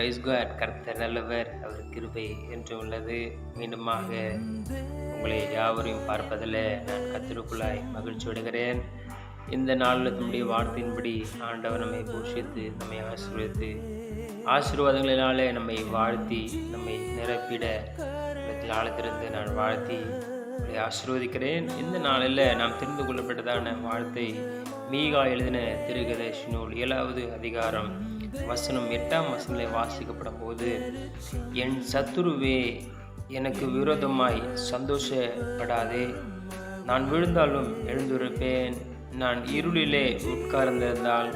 Price God கர்த்தர் நல்லவர் அவர் கிருபை என்று உள்ளது. மீண்டுமாக உங்களை யாவரையும் பார்ப்பதில் நான் கத்திருக்குள்ளாய் மகிழ்ச்சி அடைகிறேன். இந்த நாளில் தம்முடைய வார்த்தையின்படி ஆண்டவர் நம்மை பூஷித்து நம்மை ஆசீர்வதித்து ஆசீர்வாதங்களினாலே நம்மை வாழ்த்தி நம்மை நிரப்பிட காலத்திலிருந்து நான் வாழ்த்தி உங்களை ஆசீர்வதிக்கிறேன். இந்த நாளில் நாம் தெரிந்து கொள்ளப்பட்டதான வார்த்தை மீகா எழுதின திருகதேஷ் நூல் ஏழாவது அதிகாரம் வசனம் எட்டாம் வசனில் வாசிக்கப்படும் போது என் சத்துருவே எனக்கு விரோதமாய் சந்தோஷப்படாதே. நான் விழுந்தாலும் எழுந்திருப்பேன். நான் இருளிலே உட்கார்ந்திருந்தால்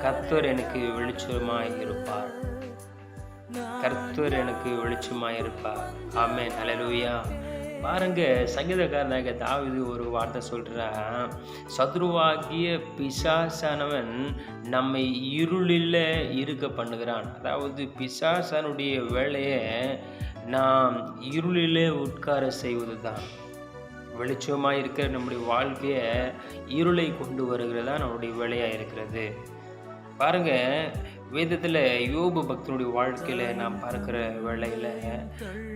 கர்த்தர் எனக்கு வெளிச்சமாய் இருப்பார் கர்த்தர் எனக்கு வெளிச்சமாய் இருப்பார் ஆமே அல்லேலூயா பாருங்க சங்கீதக்காரனாக தாவிது ஒரு வார்த்தை சொல்கிறான் சத்ருவாகிய பிசாசானவன் நம்மை இருளில் இருக்க பண்ணுகிறான். அதாவது பிசாசானுடைய வேலையை நாம் இருளிலே உட்கார செய்வது தான் வெளிச்சமாக இருக்கிற நம்முடைய வாழ்க்கையை இருளை கொண்டு வருகிறது தான் நம்முடைய வேலையாக இருக்கிறது. பாருங்கள் வேதத்தில் யோபு பக்தனுடைய வாழ்க்கையில் நாம் பார்க்குற வேலையில்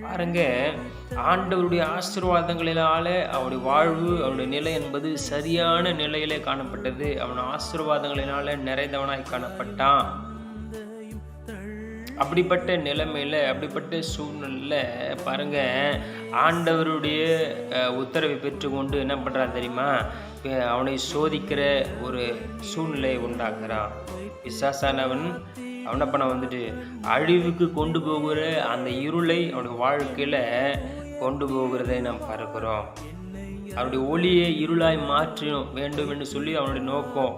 பாருங்க ஆண்டவருடைய ஆசீர்வாதங்களினால அவனுடைய வாழ்வு அவனுடைய நிலை என்பது சரியான நிலையிலே காணப்பட்டது. அவன் ஆசீர்வாதங்களினால நிறைந்தவனாய் காணப்பட்டான். அப்படிப்பட்ட நிலைமையில் அப்படிப்பட்ட சூழ்நிலையில் பாருங்கள் ஆண்டவருடைய உத்தரவை பெற்றுக்கொண்டு என்ன பண்ணுறான் தெரியுமா? அவனை சோதிக்கிற ஒரு சூழ்நிலையை உண்டாக்குறான். விசாசானவன் அவனை பண்ண வந்துட்டு அழிவுக்கு கொண்டு போகிற அந்த இருளை அவனுடைய வாழ்க்கையில் கொண்டு போகிறதை நாம் பார்க்கிறோம். அவனுடைய ஒளியை இருளாய் மாற்ற வேண்டும் என்று சொல்லி அவனுடைய நோக்கம்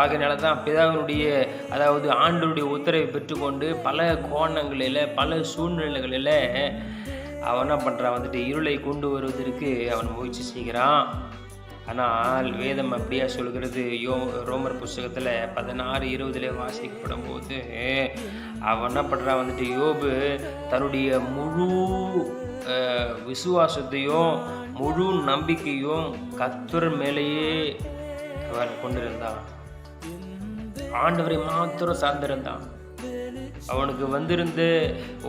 ஆகையினால தான் பிதாவினுடைய அதாவது ஆண்டருடைய உத்தரவை பெற்றுக்கொண்டு பல கோணங்களில் பல சூழ்நிலைகளில் அவன் என்ன பண்ணுறான் வந்துட்டு இருளை கொண்டு வருவதற்கு அவன் முயற்சி செய்கிறான். ஆனால் வேதம் அப்படியா சொல்கிறது? யோ ரோமர் புஸ்தகத்தில் பதினாறு இருபதுல வாசிக்கப்படும் போது அவன் என்ன பண்ணுறான் வந்துட்டு யோபு தன்னுடைய முழு விசுவாசத்தையும் முழு நம்பிக்கையும் கத்துற மேலேயே அவன் கொண்டிருந்தான். ஆண்டவரை மாத்திரம் சார்ந்திருந்தான். அவனுக்கு வந்திருந்த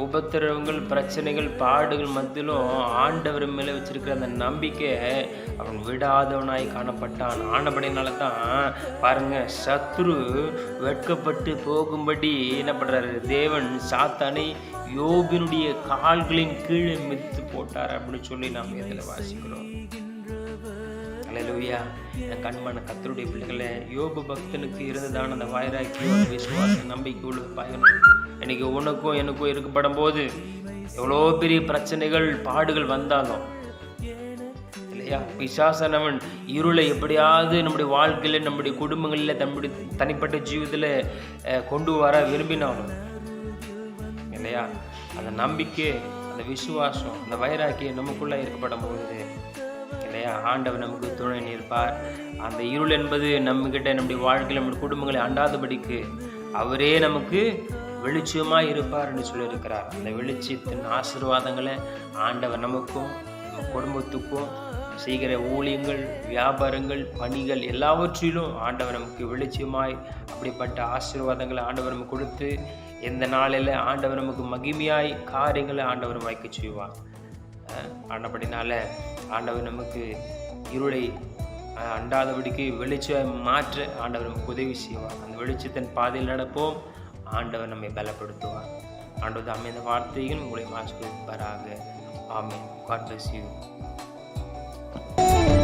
உபத்திரவங்கள் பிரச்சனைகள் பாடுகள் மத்தியிலும் ஆண்டவர் மேலே வச்சிருக்கிற அந்த நம்பிக்கை அவன் விடாதவனாய் காணப்பட்டான். ஆனபடினால தான் பாருங்க சத்ரு வெட்கப்பட்டு போகும்படி என்ன பண்ணுறாரு தேவன் சாத்தானை யோபினுடைய கால்களின் கீழே மிதித்து போட்டார் அப்படின்னு சொல்லி நாம் இதில் வாசிக்கிறோம். அல்லேலூயா என் கண்மான கத்தருடைய பிள்ளைகளை யோபு பக்தனுக்கு இருந்ததான அந்த வைராக்கியம் விசுவாச நம்பிக்கை உள்ள பயணம் இன்னைக்கு உனக்கும் எனக்கும் இருக்கப்படும் போது எவ்வளோ பெரிய பிரச்சனைகள் பாடுகள் வந்தாலும் இல்லையா? பிசாசனவன் இருளை எப்படியாவது நம்முடைய வாழ்க்கையில் நம்முடைய குடும்பங்களில் நம்முடைய தனிப்பட்ட ஜீவிதத்தில் அஹ், கொண்டு வர விரும்பினாலும் இல்லையா? அந்த நம்பிக்கை அந்த விசுவாசம் அந்த வைராக்கியம் நமக்குள்ளே இருக்கப்படும் போது இல்லையா ஆண்டவர் நமக்கு துணை நிற்பார். அந்த இருள் என்பது நம்மக்கிட்ட நம்முடைய வாழ்க்கையில் நம்முடைய குடும்பங்களை அண்டாதபடிக்கு அவரே நமக்கு வெளிச்சமாக இருப்பார் என்று சொல்லியிருக்கிறார். அந்த வெளிச்சத்தின் ஆசீர்வாதங்களை ஆண்டவர் நமக்கும் நம்ம குடும்பத்துக்கும் செய்கிற ஊழியங்கள் வியாபாரங்கள் பணிகள் எல்லாவற்றிலும் ஆண்டவர் நமக்கு வெளிச்சமாய் அப்படிப்பட்ட ஆசீர்வாதங்களை ஆண்டவர் நமக்கு கொடுத்து எந்த நாளில் ஆண்டவர் நமக்கு மகிமையாய் காரியங்களை ஆண்டவர் வாய்க்க செய்வார். ஆனபடினால ஆண்டவர் நமக்கு இருளை அண்டாதபடிக்கு வெளிச்சம் மாற்ற ஆண்டவர் நமக்கு உதவி செய்வார். அந்த வெளிச்சத்தின் பாதையில் நடப்போம். ஆண்டவர் நம்மை பலப்படுத்துவார். ஆண்டவர் தாமே இந்த உங்களை ஆசிர்வதிப்பாராக. ஆமே காட் bless you.